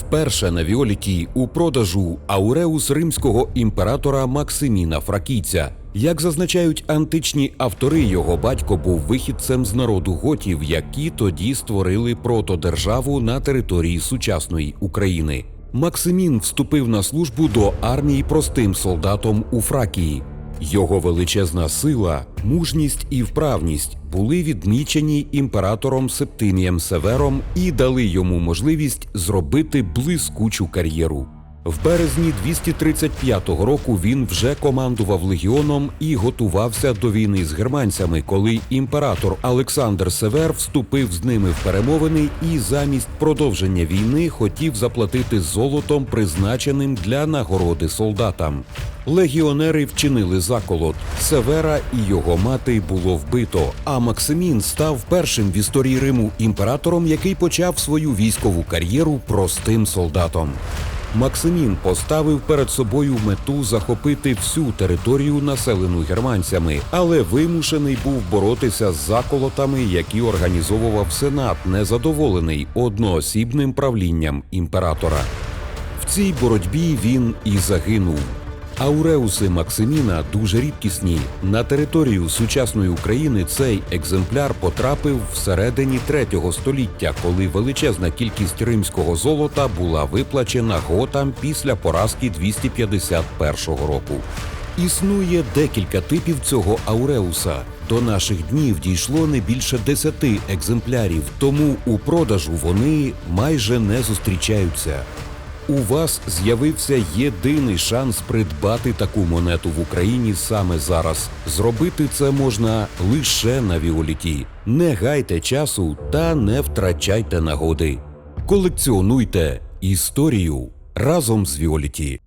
Вперше на Віоліті у продажу ауреус римського імператора Максиміна Фракійця. Як зазначають античні автори, його батько був вихідцем з народу готів, які тоді створили протодержаву на території сучасної України. Максимін вступив на службу до армії простим солдатом у Фракії. Його величезна сила, мужність і вправність були відмічені імператором Септимієм Севером і дали йому можливість зробити блискучу кар'єру. В березні 235 року він вже командував легіоном і готувався до війни з германцями, коли імператор Олександр Север вступив з ними в перемовини і замість продовження війни хотів заплатити золотом, призначеним для нагороди солдатам. Легіонери вчинили заколот. Севера і його мати було вбито. А Максимін став першим в історії Риму імператором, який почав свою військову кар'єру простим солдатом. Максимін поставив перед собою мету захопити всю територію, населену германцями, але вимушений був боротися з заколотами, які організовував сенат, незадоволений одноосібним правлінням імператора. В цій боротьбі він і загинув. Ауреуси Максиміна дуже рідкісні. На територію сучасної України цей екземпляр потрапив всередині третього століття, коли величезна кількість римського золота була виплачена готам після поразки 251 року. Існує декілька типів цього ауреуса. До наших днів дійшло не більше десяти екземплярів, тому у продажу вони майже не зустрічаються. У вас з'явився єдиний шанс придбати таку монету в Україні саме зараз. Зробити це можна лише на Віоліті. Не гайте часу та не втрачайте нагоди. Колекціонуйте історію разом з Віоліті.